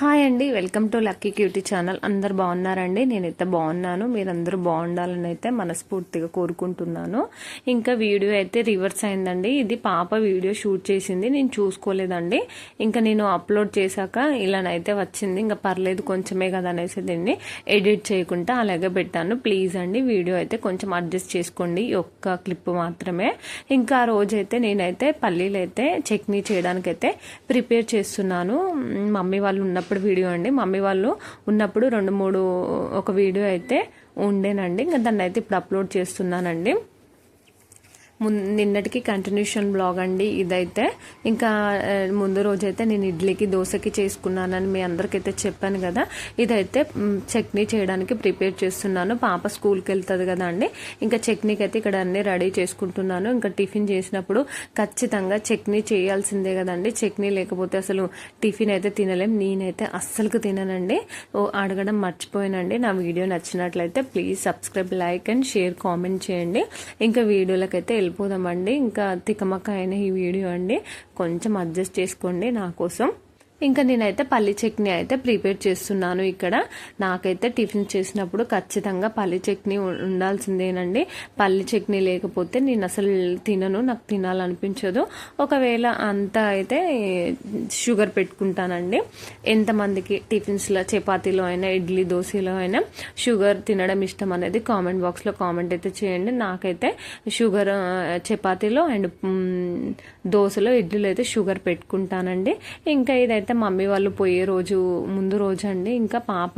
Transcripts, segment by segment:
Hi అండి welcome to lucky cutie channel. అందరు బాగున్నారండి? నేనైతే బాగున్నాను. మీరందరూ బాగుండాలని అయితే మనస్ఫూర్తిగా కోరుకుంటున్నాను. ఇంకా వీడియో అయితే రివర్స్ అయిందండి. ఇది పాప వీడియో షూట్ చేసింది. నేను చూసుకోలేదండి. ఇంకా నేను అప్లోడ్ చేశాక ఇలానైతే వచ్చింది. ఇంకా పర్లేదు కొంచెమే కదా అనేసి దీన్ని ఎడిట్ చేయకుండా అలాగే పెట్టాను. ప్లీజ్ అండి వీడియో అయితే కొంచెం అడ్జస్ట్ చేసుకోండి. ఒక్క క్లిప్ మాత్రమే. ఇంకా ఆ రోజైతే నేనైతే పల్లీలు అయితే చట్నీ చేయడానికైతే ప్రిపేర్ చేస్తున్నాను. మమ్మీ వాళ్ళు ఉన్న ఉన్నప్పుడు వీడియో అండి. మమ్మీ వాళ్ళు ఉన్నప్పుడు రెండు మూడు ఒక వీడియో అయితే ఉండేనండి. ఇంకా దాన్ని అయితే ఇప్పుడు అప్లోడ్ చేస్తున్నానండి. నిన్నటికి కంటిన్యూషన్ బ్లాగ్ అండి ఇదైతే. ఇంకా ముందు రోజైతే నేను ఇడ్లీకి దోశకి చేసుకున్నానని మీ అందరికైతే చెప్పాను కదా. ఇదైతే చట్నీ చేయడానికి ప్రిపేర్ చేస్తున్నాను. పాప స్కూల్కి వెళ్తుంది కదా అండి. ఇంకా చట్నీకి అయితే ఇక్కడ అన్ని రెడీ చేసుకుంటున్నాను. ఇంకా టిఫిన్ చేసినప్పుడు ఖచ్చితంగా చట్నీ చేయాల్సిందే కదండి చట్నీ లేకపోతే అసలు టిఫిన్ అయితే తినలేం. నేనైతే అస్సలుకు తిననండి. అడగడం మర్చిపోయానండి. నా వీడియో నచ్చినట్లయితే please subscribe like and share comment చేయండి. ఇంకా వీడియోలకైతే వెళ్ళిపోదామండి. ఇంకా తికమక్క అయిన ఈ వీడియో అండి. కొంచెం అడ్జస్ట్ చేసుకోండి నా కోసం. ఇంకా నేనైతే పల్లి చట్నీ అయితే ప్రిపేర్ చేస్తున్నాను ఇక్కడ. నాకైతే టిఫిన్ చేసినప్పుడు ఖచ్చితంగా పల్లి చట్నీ ఉండాల్సిందేనండి. పల్లి చట్నీ లేకపోతే నేను అసలు తినను నాకు తినాలనిపించదు. ఒకవేళ అంతా అయితే షుగర్ పెట్టుకుంటానండి. ఎంతమందికి టిఫిన్స్లో చపాతీలో అయినా ఇడ్లీ దోశలో అయినా షుగర్ తినడం ఇష్టం అనేది కామెంట్ బాక్స్లో కామెంట్ అయితే చేయండి. నాకైతే షుగర్ చపాతీలో అండ్ దోశలో ఇడ్లీలో అయితే షుగర్ పెట్టుకుంటానండి. ఇంకా ఇదైతే అయితే మమ్మీ వాళ్ళు పోయే రోజు ముందు రోజు అండి ఇంకా పాప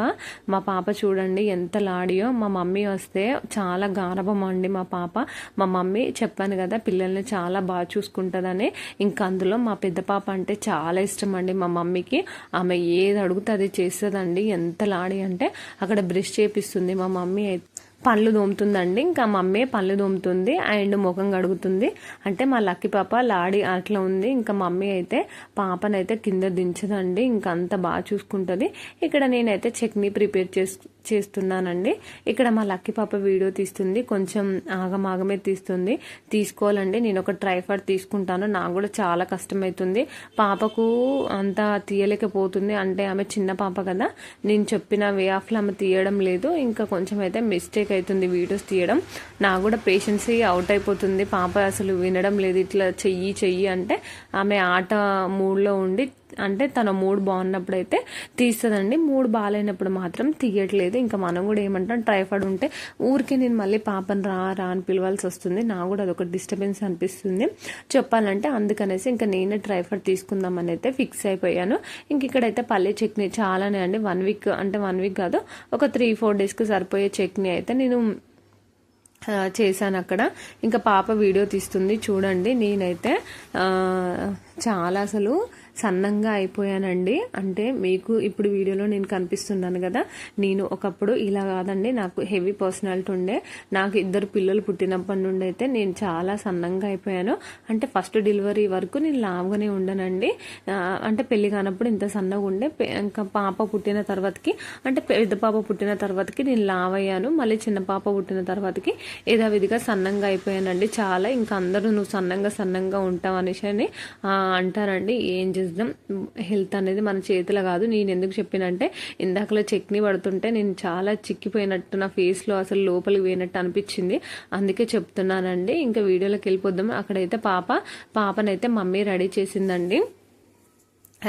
మా పాప చూడండి ఎంత లాడియో. మా మమ్మీ వస్తే చాలా గారభం అండి మా పాప. మా మమ్మీ చెప్పాను కదా పిల్లల్ని చాలా బాగా చూసుకుంటుందని. ఇంకా అందులో మా పెద్ద పాప అంటే చాలా ఇష్టం అండి మా మమ్మీకి. ఆమె ఏది అడుగుతే అది చేస్తుందండి. ఎంత లాడి అంటే అక్కడ బ్రష్ చేపిస్తుంది మా మమ్మీ అయితే. పళ్ళు దోముతుందండి. ఇంకా మమ్మీ పళ్ళు దోముతుంది అండ్ ముఖం కడుగుతుంది. అంటే మా లక్కీ పాప లాడి అట్లా ఉంది. ఇంకా మమ్మీ అయితే పాపనైతే కింద దించదండి. ఇంకా అంత బాగా చూసుకుంటుంది. ఇక్కడ నేనైతే చట్నీ ప్రిపేర్ చేసు చేస్తున్నానండి. ఇక్కడ మా లక్కీ పాప వీడియో తీస్తుంది. కొంచెం ఆగమాగమే తీస్తుంది. తీసుకోవాలండి. నేను ఒక ట్రైఫాడ్ తీసుకుంటాను. నాకు కూడా చాలా కష్టమవుతుంది పాపకు అంత తీయలేకపోతుంది. అంటే ఆమె చిన్న పాప కదా. నేను చెప్పిన వే ఆఫ్లో ఆమె తీయడం లేదు. ఇంకా కొంచెం అయితే మిస్టేక్ అవుతుంది వీడియోస్ తీయడం. నాకు కూడా పేషెన్సీ అవుట్ అయిపోతుంది. పాప అసలు వినడం లేదు. ఇట్లా చెయ్యి చెయ్యి అంటే ఆమె ఆట మూడ్లో ఉండి అంటే తన మూడ్ బాగున్నప్పుడు అయితే తీస్తుందండి. మూడ్ బాగాలేనప్పుడు మాత్రం తీయట్లేదు. ఇంకా మనం కూడా ఏమంటాం ట్రైఫాడ్ ఉంటే ఊరికే నేను మళ్ళీ పాపను రా రా అని పిలవాల్సి వస్తుంది. నాకు కూడా అదొక డిస్టర్బెన్స్ అనిపిస్తుంది. చెప్పాలంటే అందుకనేసి ఇంకా నేనే ట్రైఫాడ్ తీసుకుందామని అయితే ఫిక్స్ అయిపోయాను. ఇంక ఇక్కడైతే పల్లె చట్నీ చాలానే అండి. వన్ వీక్ అంటే వన్ వీక్ కాదు ఒక త్రీ ఫోర్ డేస్కి సరిపోయే చట్నీ అయితే నేను చేశాను అక్కడ. ఇంకా పాప వీడియో తీస్తుంది. చూడండి నేనైతే చాలా అసలు సన్నంగా అయిపోయానండి. అంటే మీకు ఇప్పుడు వీడియోలో నేను కనిపిస్తున్నాను కదా నేను ఒకప్పుడు ఇలా కాదండి నాకు హెవీ పర్సనాలిటీ ఉండే. నాకు ఇద్దరు పిల్లలు పుట్టినప్పటి నుండి అయితే నేను చాలా సన్నంగా అయిపోయాను. అంటే ఫస్ట్ డెలివరీ వరకు నేను లావుగానే ఉండనండి. అంటే పెళ్ళి కానప్పుడు ఇంత సన్నగా ఉండే ఇంకా పాప పుట్టిన తర్వాతకి అంటే పెద్ద పాప పుట్టిన తర్వాతకి నేను లావయ్యాను. మళ్ళీ చిన్న పాప పుట్టిన తర్వాతకి యథావిధిగా సన్నంగా అయిపోయానండి. చాలా ఇంకా అందరూ నువ్వు సన్నంగా సన్నంగా ఉంటావు అనేసి అని అంటారండి. ఏం విజ్డమ్ హెల్త్ అనేది మన చేతిలో కాదు. నేను ఎందుకు చెప్పినంటే ఇందాకలో చట్నీ పడుతుంటే నేను చాలా చిక్కిపోయినట్టు నా ఫేస్లో అసలు లోపలికి పోయినట్టు అనిపించింది. అందుకే చెప్తున్నానండి. ఇంకా వీడియోలోకి వెళ్ళిపోద్దాం అక్కడైతే పాప పాపనైతే మమ్మీ రెడీ చేసిందండి.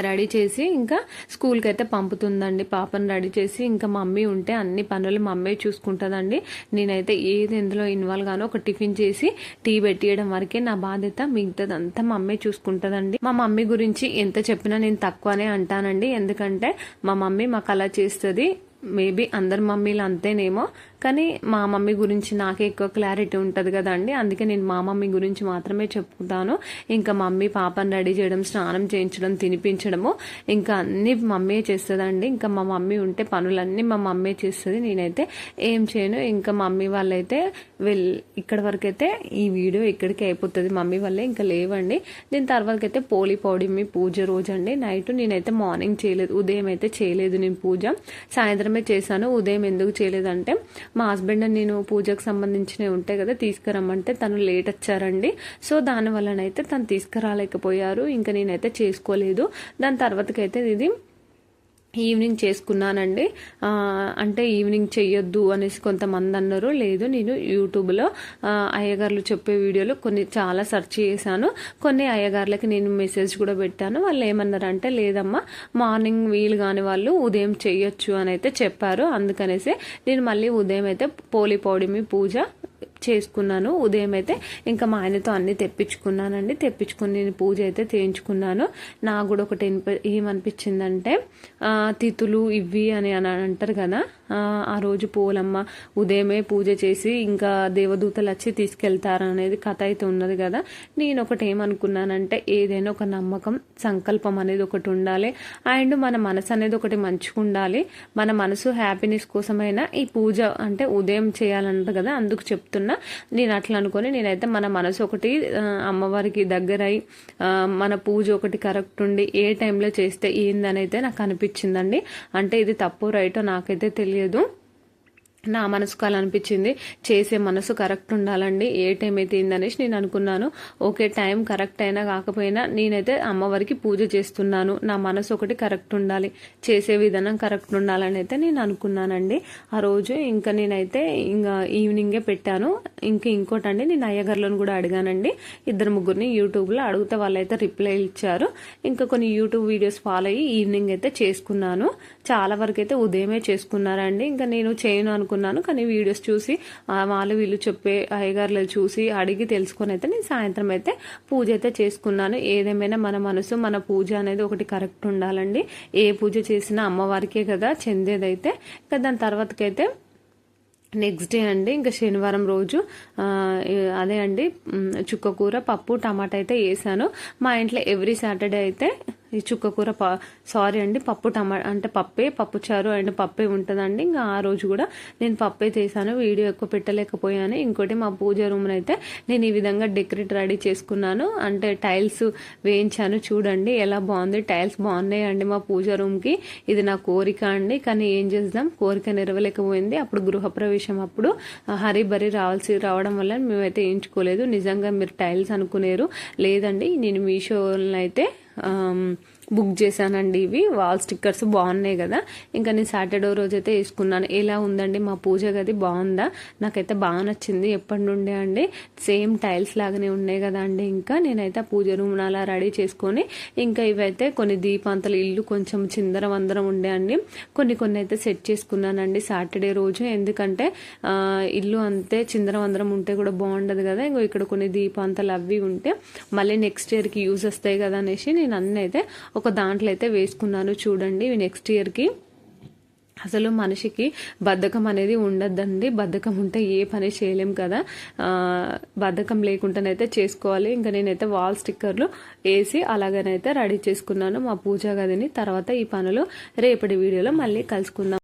రెడీ చేసి ఇంకా స్కూల్కి అయితే పంపుతుందండి. పాపను రెడీ చేసి ఇంకా మమ్మీ ఉంటే అన్ని పనులు మమ్మీ చూసుకుంటుందండి. నేనైతే ఏది ఎందులో ఇన్వాల్వ్ గానో ఒక టిఫిన్ చేసి టీ పెట్టియడం వరకే నా బాధ్యత మిగతాదంతా మమ్మీ చూసుకుంటుందండి. మా మమ్మీ గురించి ఎంత చెప్పినా నేను తక్కువనే అంటానండి. ఎందుకంటే మా మమ్మీ మాకు అలా చేస్తుంది. మేబీ అందరి మమ్మీలు అంతేనేమో. కానీ మా మమ్మీ గురించి నాకే ఎక్కువ క్లారిటీ ఉంటుంది కదండి. అందుకే నేను మా మమ్మీ గురించి మాత్రమే చెప్తాను ఇంకా మమ్మీ పాపను రెడీ చేయడం స్నానం చేయించడం తినిపించడము ఇంకా అన్ని మమ్మీ చేస్తుందండి. ఇంకా మా మమ్మీ ఉంటే పనులన్నీ మా మమ్మీ చేస్తుంది. నేనైతే ఏం చేయను. ఇంకా మమ్మీ వాళ్ళైతే వెల్ ఇక్కడ వరకు అయితే ఈ వీడియో ఇక్కడికి అయిపోతుంది. మమ్మీ వాళ్ళే ఇంకా లేవండి. దీని తర్వాత అయితే పోలి పౌడిమి పూజ రోజు అండి నైట్ నేనైతే మార్నింగ్ చేయలేదు. ఉదయం అయితే చేయలేదు నేను పూజ. సాయంత్రమే చేశాను. ఉదయం ఎందుకు చేయలేదంటే మా హస్బెండ్ నేను పూజకు సంబంధించినవి ఉంటాయి కదా తీసుకురమ్మంటే తను లేట్ వచ్చారండి. సో దాని వలనైతే తను తీసుకురాలేకపోయారు. ఇంకా నేనైతే చేసుకోలేదు. దాని తర్వాతకైతే ఇది ఈవినింగ్ చేసుకున్నానండి. అంటే ఈవినింగ్ చెయ్యొద్దు అనేసి కొంతమంది అన్నారు. లేదు నేను యూట్యూబ్లో అయ్యగారులు చెప్పే వీడియోలు కొన్ని చాలా సెర్చ్ చేశాను. కొన్ని అయ్యగారులకి నేను మెసేజ్ కూడా పెట్టాను. వాళ్ళు ఏమన్నారంటే లేదమ్మా మార్నింగ్ వీలు కాని వాళ్ళు ఉదయం చెయ్యొచ్చు అని అయితే చెప్పారు. అందుకనేసి నేను మళ్ళీ ఉదయం అయితే పోలిపౌడిమి పూజ చేసుకున్నాను. ఉదయం అయితే ఇంకా మా ఆయనతో అన్ని తెప్పించుకున్నానండి. తెప్పించుకుని నేను పూజ అయితే చేయించుకున్నాను. నాకు కూడా ఒకటి ఏమనిపించిందంటే తితులు తిథులు ఇవి అని అని అంటారు కదా ఆ, రోజు పోలమ్మ ఉదయమే పూజ చేసి ఇంకా దేవదూతలు వచ్చి తీసుకెళ్తారనేది కథ అయితే ఉన్నది కదా. నేను ఒకటి ఏమనుకున్నానంటే ఏదైనా ఒక నమ్మకం సంకల్పం అనేది ఒకటి ఉండాలి. అండ్ మన మనసు అనేది ఒకటి మంచిగా ఉండాలి. మన మనసు హ్యాపీనెస్ కోసమైనా ఈ పూజ అంటే ఉదయం చేయాలంట కదా అందుకు చెప్తున్నా. నేను అట్లా అనుకొని నేనైతే మన మనసు ఒకటి అమ్మవారికి దగ్గరై మన పూజ ఒకటి కరెక్ట్ ఉండి ఏ టైంలో చేస్తే ఏందనైతే నాకు అనిపించిందండి. అంటే ఇది తప్పు రైటో నాకైతే తెలియదు. don't నా మనసుకు అలా అనిపించింది చేసే మనసు కరెక్ట్ ఉండాలండి. ఏ టైం అయితే అనేసి నేను అనుకున్నాను. ఓకే టైం కరెక్ట్ అయినా కాకపోయినా నేనైతే అమ్మవారికి పూజ చేస్తున్నాను. నా మనసు ఒకటి కరెక్ట్ ఉండాలి. చేసే విధానం కరెక్ట్ ఉండాలని అయితే నేను అనుకున్నానండి. ఆ రోజు ఇంకా నేనైతే ఇంకా ఈవినింగే పెట్టాను. ఇంకా ఇంకోటండి నేను అయ్యగారులను కూడా అడిగానండి. ఇద్దరు ముగ్గురిని యూట్యూబ్లో అడిగితే వాళ్ళైతే రిప్లై ఇచ్చారు. ఇంకా కొన్ని యూట్యూబ్ వీడియోస్ ఫాలో అయ్యి ఈవినింగ్ అయితే చేసుకున్నాను. చాలా వరకు అయితే ఉదయమే చేసుకున్నారండి. ఇంకా నేను చేయను అనుకున్నాను కానీ వీడియోస్ చూసి వాళ్ళు వీళ్ళు చెప్పే అయ్యగారులు చూసి అడిగి తెలుసుకొని అయితే నేను సాయంత్రం అయితే పూజ అయితే చేసుకున్నాను. ఏదేమైనా మన మనసు మన పూజ అనేది ఒకటి కరెక్ట్ ఉండాలండి. ఏ పూజ చేసినా అమ్మవారికే కదా చెందేదైతే. ఇంకా దాని తర్వాతకైతే నెక్స్ట్ డే అండి ఇంకా శనివారం రోజు అదే అండి చుక్కకూర పప్పు టమాటా అయితే వేసాను. మా ఇంట్లో ఎవ్రీ సాటర్డే అయితే ఈ చుక్కకూర ప సారీ అండి పప్పు టమా అంటే పప్పే పప్పు చారు అండ్ పప్పే ఉంటుందండి. ఇంకా ఆ రోజు కూడా నేను పప్పే చేశాను వీడియో ఎక్కువ పెట్టలేకపోయాను. ఇంకోటి మా పూజ రూమ్ని అయితే నేను ఈ విధంగా డెకరేట్ రెడీ చేసుకున్నాను. అంటే టైల్స్ వేయించాను చూడండి ఎలా బాగుంది. టైల్స్ బాగున్నాయి అండి మా పూజ రూమ్కి. ఇది నా కోరిక అండి కానీ ఏం చేద్దాం? కోరిక నెరవలేకపోయింది అప్పుడు గృహప్రవేశం అప్పుడు ఆ, రావాల్సి రావడం వల్ల మేమైతే వేయించుకోలేదు. నిజంగా మీరు టైల్స్ అనుకునేరు. లేదండి నేను మీషోలో అయితే ఆమ్, బుక్ చేశానండి ఇవి. వాల్ స్టిక్కర్స్ బాగున్నాయి కదా. ఇంకా నేను సాటర్డే రోజు అయితే వేసుకున్నాను. ఎలా ఉందండి? మా పూజ గది బాగుందా? నాకైతే బాగా నచ్చింది. ఎప్పటి నుండే అండి? సేమ్ టైల్స్ లాగానే ఉన్నాయి కదా అండి. ఇంకా నేనైతే పూజ రూమ్ అలా రెడీ చేసుకొని ఇంకా ఇవైతే కొన్ని దీపాంతలు ఇల్లు కొంచెం చిందర వందరం ఉండే అండి. కొన్ని కొన్ని అయితే సెట్ చేసుకున్నానండి సాటర్డే రోజు. ఎందుకంటే ఇల్లు అంతే చిందర వందరం ఉంటే కూడా బాగుండదు కదా. ఇంకో ఇక్కడ కొన్ని దీపాంతలు అవి ఉంటే మళ్ళీ నెక్స్ట్ ఇయర్కి యూజ్ వస్తాయి కదా అనేసి నేను అన్నీ అయితే ఒక ఒక దాంట్లో అయితే వేసుకున్నాను చూడండి నెక్స్ట్ ఇయర్కి అసలు మనిషికి బద్ధకం అనేది ఉండద్దండి. బద్ధకం ఉంటే ఏ పని చేయలేం కదా. బద్ధకం లేకుండానైతే చేసుకోవాలి. ఇంకా నేనైతే వాల్ స్టిక్కర్లు వేసి అలాగనైతే రెడీ చేసుకున్నాను మా పూజా గదిని. తర్వాత ఈ పనులు రేపటి వీడియోలో మళ్ళీ కలుసుకుందాం.